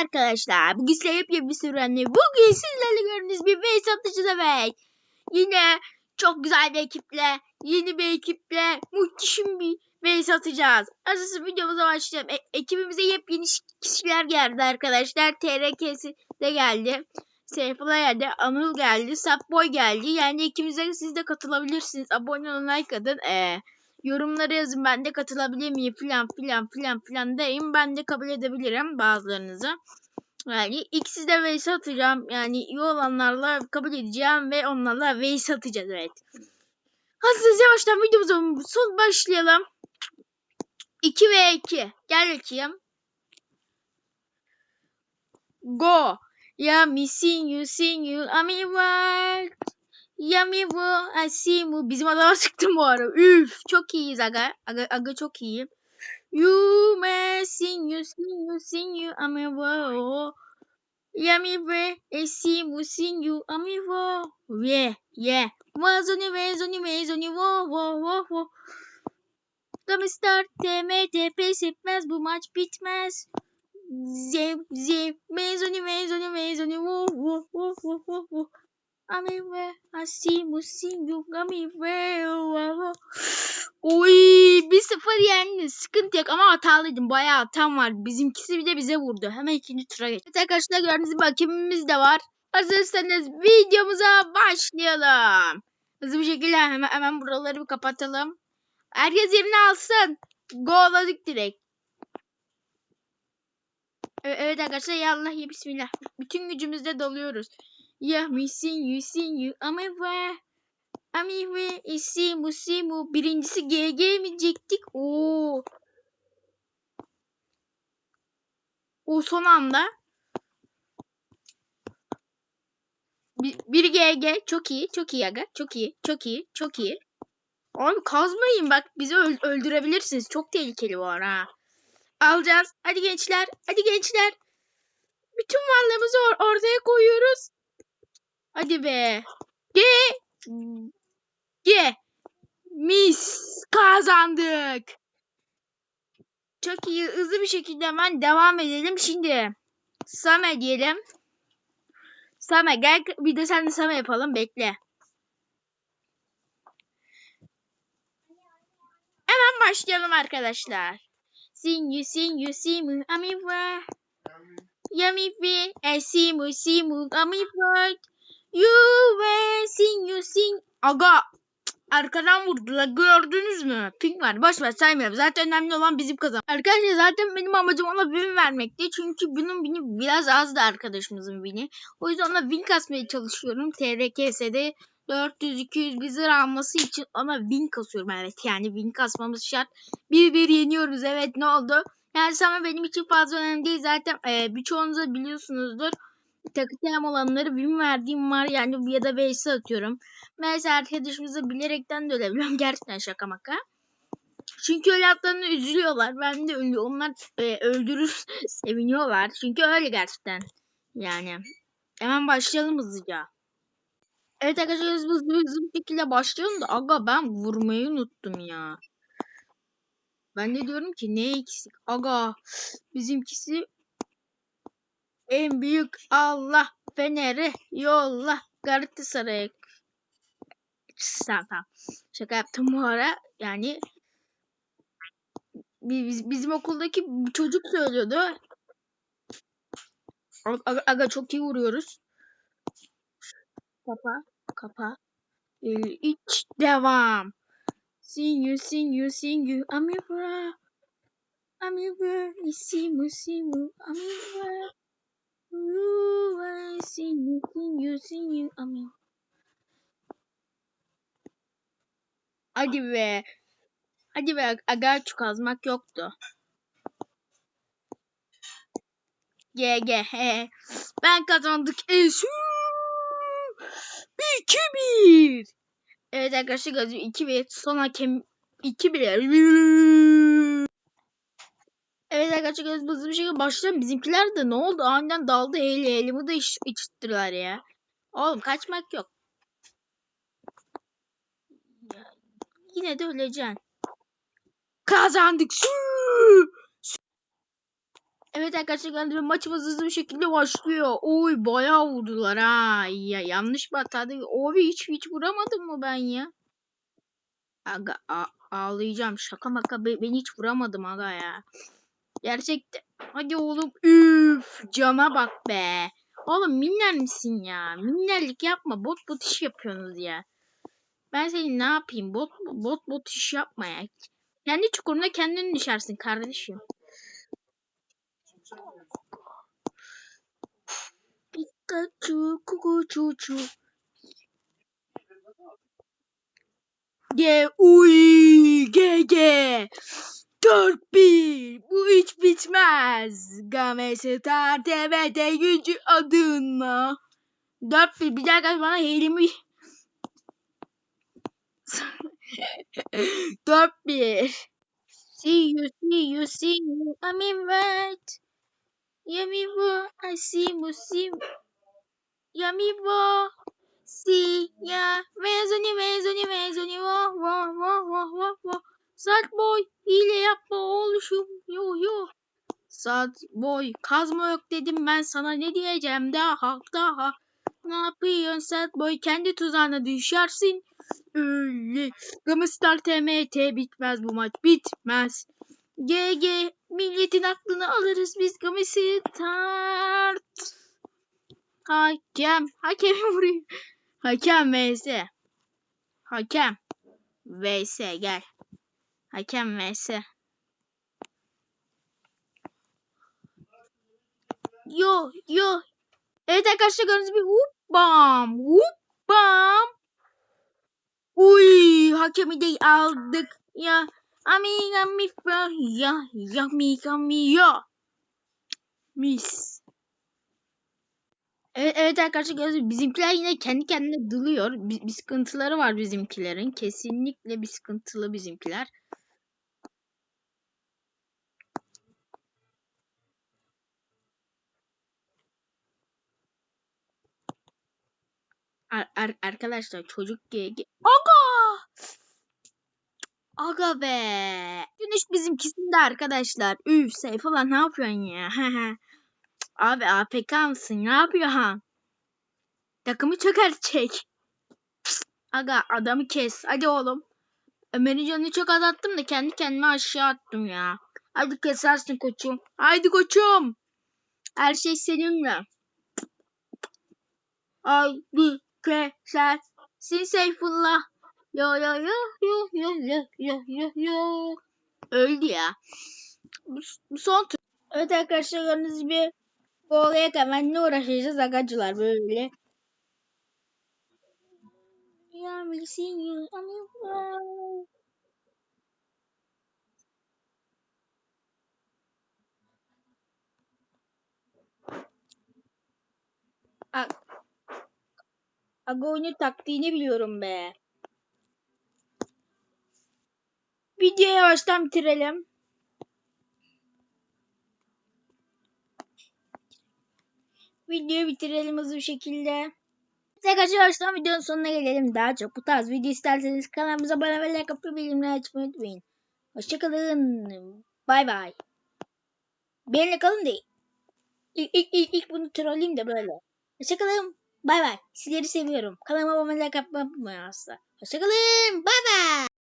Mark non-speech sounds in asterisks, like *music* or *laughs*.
arkadaşlar. Bugün size yepyeni bir sürü Bugün sizlerle gördüğünüz bir vs atışız evet. Yine çok güzel bir ekiple, yeni bir ekiple muhteşem bir vs atacağız. Asıl videomuza başlayalım. E- ekibimize yepyeni kişiler geldi arkadaşlar. TRK'si de geldi. Seyfullah geldi, Anıl geldi, Sapboy geldi. Yani ikimize siz de katılabilirsiniz. Abone olun, like atın. Ee, yorumlara yazın ben de katılabilir miyim filan filan filan filan deyin. Ben de kabul edebilirim bazılarınızı. Yani ikisi de vs atacağım. Yani iyi olanlarla kabul edeceğim ve onlarla vs atacağız evet. Hazırız yavaştan videomuza son başlayalım. 2 ve 2. Gel bakayım. Go. Ya missing you, seeing you, I'm in work. Yummy bu, I see you. Bizim adama çıktım bu ara. Üf, çok iyiyiz aga. Aga, aga çok iyi. You may sing you, sing you, sing you, work. Yummy I see you, sing you, work. Yeah, yeah. Was on your ways, on your ways, on your wo, wo, wo, wo. Don't start demede pes etmez bu maç bitmez. Zev zev mezoni mezoni mezoni wo wo wo wo wo wo. Ami ve asi musim yok ami ve Oy bir sıfır yendi sıkıntı yok ama hatalıydım bayağı hatam var bizimkisi bir de bize vurdu hemen ikinci tura geç. Evet arkadaşlar gördüğünüz gibi hakemimiz de var hazırsanız videomuza başlayalım. Hızlı bir şekilde hemen, hemen buraları bir kapatalım. Herkes yerini alsın. Golladık direkt. Evet arkadaşlar ya Allah ya Bismillah. Bütün gücümüzle dalıyoruz. Ya misin yusin yu ameva. Amive isi musimu. Birincisi GG mi diyecektik? Oo. O son anda. Bir, bir GG. Çok iyi. Çok iyi aga. Çok iyi. Çok iyi. Çok iyi. Abi kazmayın bak. Bizi öl- öldürebilirsiniz. Çok tehlikeli bu ara. Alacağız. Hadi gençler. Hadi gençler. Bütün varlığımızı or- ortaya koyuyoruz. Hadi be. Ge. Ge. Mis. Kazandık. Çok iyi. Hızlı bir şekilde hemen devam edelim. Şimdi. Same diyelim. Same gel bir de sen de Same yapalım. Bekle. Hemen başlayalım arkadaşlar. Sing you sing you sing you amiwa. Yummy be I see mu see amiwa. You ve sing you sing. Aga arkadan vurdular gördünüz mü? Ping var boş ver saymıyorum. Zaten önemli olan bizim kazan. Arkadaşlar zaten benim amacım ona win vermekti. Çünkü bunun bini biraz azdı arkadaşımızın bini. O yüzden ona win kasmaya çalışıyorum. TRKS'de 400-200 bir zırh alması için ona win kasıyorum evet yani win kasmamız şart. Bir bir yeniyoruz evet ne oldu? Yani ama benim için fazla önemli değil zaten e, birçoğunuz da biliyorsunuzdur. Takıtayım olanları win verdiğim var yani ya da vs atıyorum. Mesela arkadaşımızı bilerekten de ölebiliyorum *laughs* gerçekten şaka maka. Çünkü öyle yaptığında üzülüyorlar. Ben de öyle onlar e, öldürür *laughs* seviniyorlar. Çünkü öyle gerçekten. Yani. Hemen başlayalım hızlıca. Evet arkadaşlar hızlı hızlı hızlı bir şekilde başlayalım da aga ben vurmayı unuttum ya. Ben de diyorum ki ne eksik? Aga bizimkisi en büyük Allah Fener'i yolla Galatasaray'a. Tamam. Şaka yaptım bu ara. Yani biz, bizim okuldaki çocuk söylüyordu. Aga, aga çok iyi vuruyoruz. Kapa. Kapa. Ee, iç devam. Sing you, sing you, sing you. Amira. Amira. Isimu, simu. Amira. Ooh, I sing you, sing you, sing you. Amira. Hadi be. Hadi be. Aga çok azmak yoktu. GG. *laughs* Ben kazandık. Esu. 2-1. Evet arkadaşlar gözüm 2-1. Son hakem 2-1. Evet arkadaşlar gözüm hızlı bir şekilde başlayalım. Bizimkiler de ne oldu? Aniden daldı eli elimi de iç, içittiler ya. Oğlum kaçmak yok. Ya, yine de öleceksin. Kazandık. Evet arkadaşlar gibi maçımız hızlı bir şekilde başlıyor. Oy bayağı vurdular ha. Ya yanlış mı hatadı? Abi hiç hiç vuramadım mı ben ya? Aga ağlayacağım. Şaka maka be- ben hiç vuramadım aga ya. Gerçekten. Hadi oğlum. Üf cama bak be. Oğlum minner misin ya? Minnerlik yapma. Bot bot iş yapıyorsunuz ya. Ben seni ne yapayım? Bot bot bot iş yapma ya. Kendi çukuruna kendin düşersin kardeşim. Pikachu, kukucucu. Ge uy ge ge. 4-1. Bu hiç bitmez. Game Star TV'de gücü adınla. 4-1. Bir dakika bana helimi... 4-1. *laughs* See you, see you, see you. I'm in right. Yummy wo, I see you, see you. Yummy wo. See ya. Mezuni, mezuni, mezuni. Wo, wo, wo, wo, wo, wo. Sad boy. Hile yapma oğluşum. Yo, yo. Sad boy. Kazma yok dedim ben sana ne diyeceğim daha daha. Ne yapıyorsun sad boy? Kendi tuzağına düşersin. Öyle. Gamistar TMT bitmez bu maç. Bitmez. GG milletin aklını alırız biz Gamis'i tart. Hakem. Hakemi *laughs* vuruyor. Hakem vs. Hakem. vs gel. Hakem vs. Yo yo. Evet arkadaşlar gördüğünüz gibi whoop bam whoop bam. Uy hakemi de aldık ya. Amiga mi ya ya mi mi ya. Mis. Evet, evet arkadaşlar gördüğünüz bizimkiler yine kendi kendine duluyor. Bir, bir sıkıntıları var bizimkilerin. Kesinlikle bir sıkıntılı bizimkiler. Ar- ar- arkadaşlar çocuk GG. Aga! Aga be. Güneş bizimkisinde arkadaşlar. Üf Seyf ulan ne yapıyorsun ya? *laughs* Abi APK mısın? Ne yapıyorsun? Takımı çökertecek. Aga adamı kes. Hadi oğlum. Ömer'in canını çok azalttım da kendi kendime aşağı attım ya. Hadi kesersin koçum. Haydi koçum. Her şey seninle. Haydi kesersin Seyfullah. Yo yo yo yo yo yo yo yo yo. Öldü ya. Bu, bu son tur. Evet arkadaşlar gördüğünüz gibi bu olaya hemen ne uğraşacağız agacılar böyle. Ya missing you, I'm in love. A- Aga taktiğini biliyorum be. Videoyu yavaştan bitirelim. Videoyu bitirelim hızlı bir şekilde. Arkadaşlar yavaştan videonun sonuna gelelim. Daha çok bu tarz video isterseniz kanalımıza abone ve like yapıp bildirimleri açmayı unutmayın. Hoşçakalın. Bay bay. Benimle kalın değil. İlk, ilk, ilk, ilk bunu trolleyim de böyle. Hoşçakalın. Bay bay. Sizleri seviyorum. Kanalıma abone yapmayı unutmayın asla. Hoşçakalın. Bay bay.